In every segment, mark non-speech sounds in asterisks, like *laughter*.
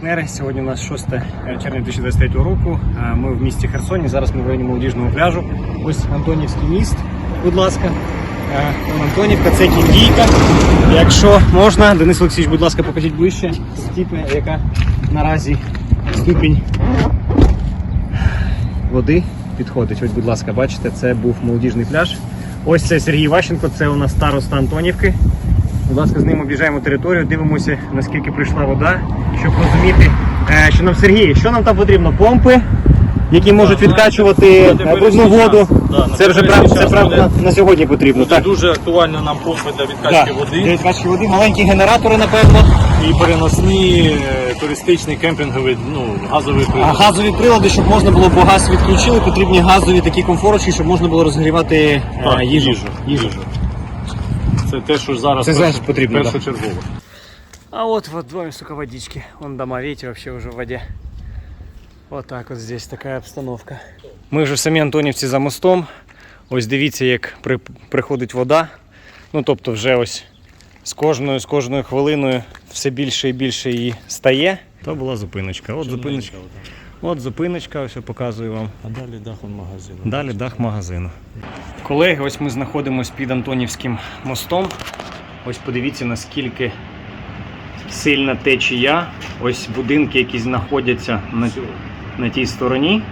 партнери. Сьогодні у нас 6 червня 2023 року. Е, Ми в місті Херсоні. Зараз ми в районі молодіжного пляжу. Ось Антонівський міст. Будь ласка. Е, Антонівка, це кіндійка. Якщо можна, Денис Олексійович, будь ласка, покажіть ближче. Стіпня, яка наразі ступінь води підходить. Ось, будь ласка, бачите, це був молодіжний пляж. Ось це Сергій Ващенко, це у нас староста Антонівки. Будь ласка, з ним об'їжджаємо територію, дивимося, наскільки прийшла вода, щоб розуміти, е, що нам Сергій, що нам там потрібно? Помпи, які можуть відкачувати на е, брудну воду. Це вже це правда на сьогодні потрібно. Так. дуже актуально нам помпи для відкачки води Для відкачки води, маленькі генератори, напевно. і переносні е, туристичні кемпінгові, ну, газові А газові прилади, щоб можна було, бо газ відключили, потрібні газові такі комфорочки, щоб можна було розгрівати е, Так, їжу. їжу. Це те, що зараз Це зараз потрібно, да. першочергово. А вот в доме, сука, водички. Вон дома, видите, вообще уже в воде. Вот так вот здесь такая обстановка. Ми вже в самі Антонівці за мостом. Ось дивіться, як при, приходить вода. Ну, тобто вже ось з кожною, з кожною хвилиною все більше і більше її стає. То була зупиночка. От зупиночка. От зупиночка, ось я показую вам. А далі дахом магазину. Далі дах магазину. Колеги, ось ми знаходимося під Антонівським мостом. Ось подивіться, наскільки сильна течія. Ось будинки, які знаходяться на, на тій стороні.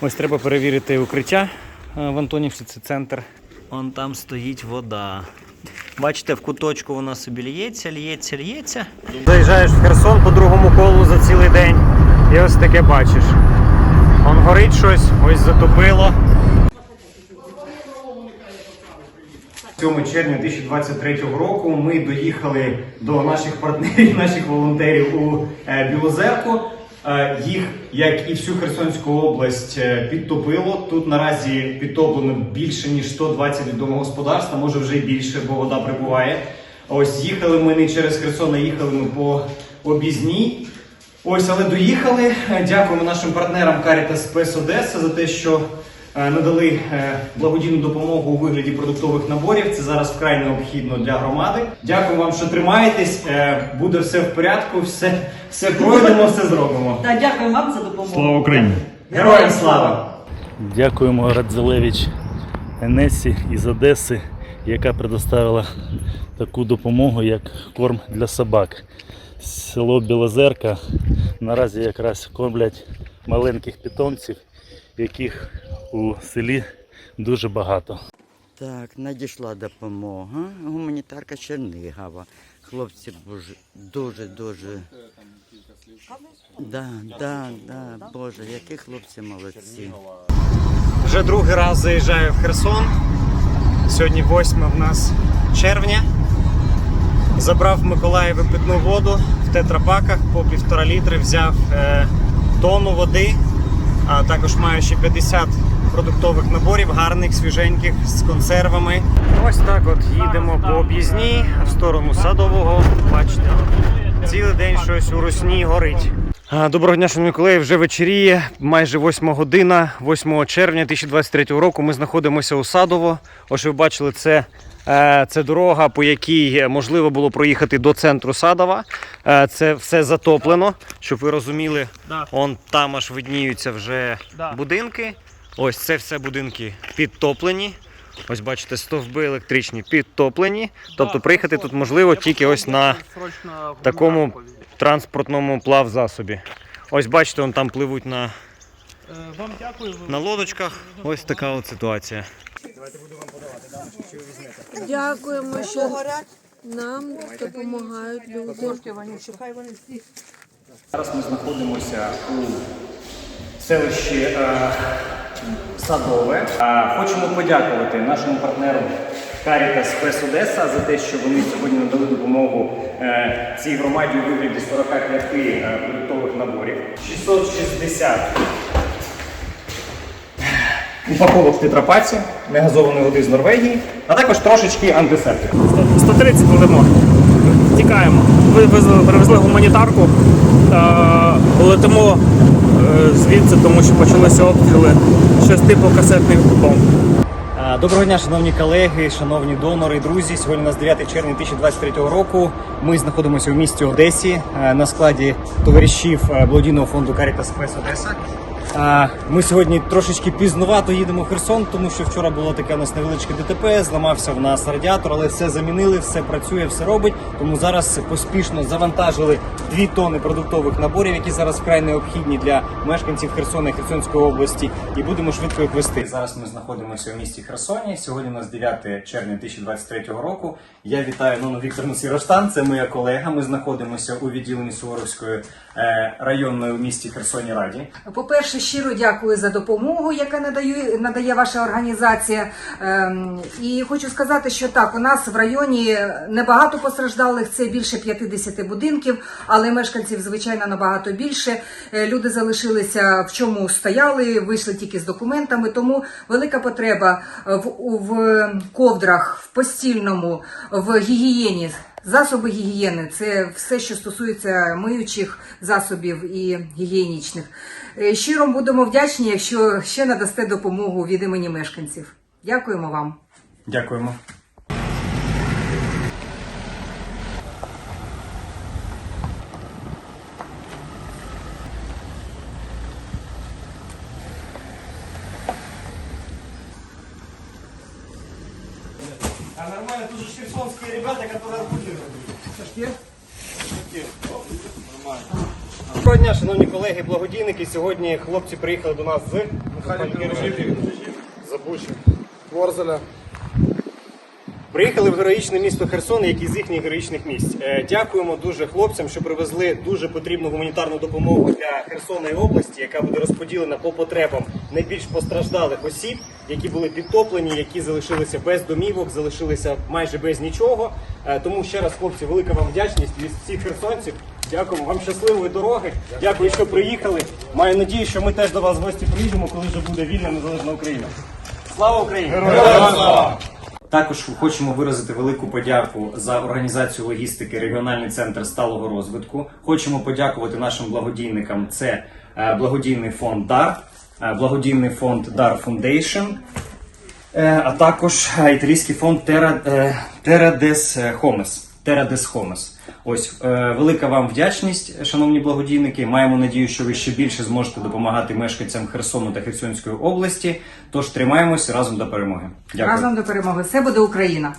Ось треба перевірити укриття е, в Антонівці, це центр. Вон там стоїть вода. Бачите, в куточку вона собі лється, лється, лється. Заїжджаєш в Херсон по другому колу за цілий день. І ось таке бачиш. Он горить щось, ось затопило. 7 червня 2023 року ми доїхали до наших партнерів, *laughs* наших волонтерів у е, Білозерку. Е, Їх, як і всю Херсонську область, е, підтопило. Тут наразі підтоплено більше ніж 120 домогосподарств, а може вже й більше, бо вода прибуває. Ось їхали ми не через Херсон, а їхали ми по обізній. Ось, але доїхали. Е, Дякуємо нашим партнерам Caritas Спес Одеса за те, що е, надали е, благодійну допомогу у вигляді продуктових наборів. Це зараз вкрай необхідно для громади. Дякую вам, що тримаєтесь. Буде все в порядку, все, все пройдемо, все зробимо. Та дякую вам за допомогу. Слава Україні! Героям слава! Дякуємо Радзелевич Енесі із Одеси, яка предоставила таку допомогу, як корм для собак. Село Білозерка наразі якраз кормлять маленьких питомців, яких у селі дуже багато. Так, надійшла допомога. Гуманітарка Чернигова. Хлопці дуже, дуже. Да, да, да, Боже, які хлопці молодці. Вже другий раз заїжджаю в Херсон. Сьогодні 8 в нас червня. Забрав в Миколаєві питну воду в тетрапаках по півтора літри, взяв е, тонну води, а також маю ще 50 продуктових наборів, гарних, свіженьких, з консервами. Ось так от їдемо по об'їзній в сторону садового. Бачите, цілий день щось у русні горить. Доброго дня, шановні колеги. Вже вечеріє, майже 8 година, 8 червня 2023 року. Ми знаходимося у Садово. Ось ви бачили, це, е, це дорога, по якій можливо було проїхати до центру Садова. Е, Це все затоплено, щоб ви розуміли. Он там аж видніються вже будинки. Ось це все будинки підтоплені. Ось бачите, стовби електричні підтоплені. Тобто приїхати тут можливо тільки ось на такому транспортному плавзасобі. Ось бачите, вон там пливуть на, Вам дякую. на лодочках. Ось така от ситуація. Дякуємо, що нам допомагають люди. Зараз ми знаходимося у селищі е, Садове. Е, хочемо подякувати нашому партнеру Caritas Спес Одеса за те, що вони сьогодні надали допомогу е, цій громаді у вигляді 45 е, продуктових наборів. 660 упаковок тетрапаці, негазованої води з Норвегії, а також трошечки антисептику. 130 пливемо. Тікаємо. Вивезли, привезли гуманітарку. Летимо е, звідси, тому що почалися обстріли. Щось типу касетних бомб. Е, Доброго дня, шановні колеги, шановні донори, друзі. Сьогодні у нас 9 червня 2023 року. Ми знаходимося в місті Одесі е, на складі товаришів е, благодійного фонду Caritas Спес Одеса. Ми сьогодні трошечки пізнувато їдемо в Херсон, тому що вчора було таке у нас невеличке ДТП, зламався в нас радіатор, але все замінили, все працює, все робить. Тому зараз поспішно завантажили дві тони продуктових наборів, які зараз вкрай необхідні для мешканців Херсона і Херсонської області, і будемо швидко їх вести. Зараз ми знаходимося у місті Херсоні. Сьогодні у нас 9 червня 2023 року. Я вітаю Нону Вікторну Сіроштан. Це моя колега. Ми знаходимося у відділенні Суворовської е, районної у місті Херсоні Раді. По-перше, щиро дякую за допомогу, яка надає, надає ваша організація. Ем, і хочу сказати, що так, у нас в районі небагато постраждалих, це більше 50 будинків, але мешканців, звичайно, набагато більше. Е, Люди залишилися в чому стояли, вийшли тільки з документами, тому велика потреба в, в ковдрах, в постільному, в гігієні. Засоби гігієни це все, що стосується миючих засобів і гігієнічних. Е, Щиро будемо вдячні, якщо ще надасте допомогу від імені мешканців. Дякуємо вам. Дякуємо. А тут же херсонские ребята, которые Доброго дня, шановні колеги, благодійники. Сьогодні хлопці приїхали до нас з Забучі. Ворзеля. Приїхали в героїчне місто Херсон, як із їхніх героїчних місць. Е, Дякуємо дуже хлопцям, що привезли дуже потрібну гуманітарну допомогу для Херсона і області, яка буде розподілена по потребам найбільш постраждалих осіб, які були підтоплені, які залишилися без домівок, залишилися майже без нічого. Е, Тому ще раз, хлопці, велика вам вдячність від всіх херсонців. Дякуємо вам щасливої дороги. Дякую, що приїхали. Маю надію, що ми теж до вас в гості приїдемо, коли вже буде вільна незалежна Україна. Слава Україні! Також хочемо виразити велику подяку за організацію логістики регіональний центр сталого розвитку. Хочемо подякувати нашим благодійникам. Це е, благодійний фонд ДАР, е, благодійний фонд ДАР Фундейшн, е, а також італійський фонд Terra des Homes. Des Ось е, велика вам вдячність, шановні благодійники. Маємо надію, що ви ще більше зможете допомагати мешканцям Херсону та Херсонської області. Тож тримаємося разом до перемоги. Дякую. Разом до перемоги. Все буде Україна.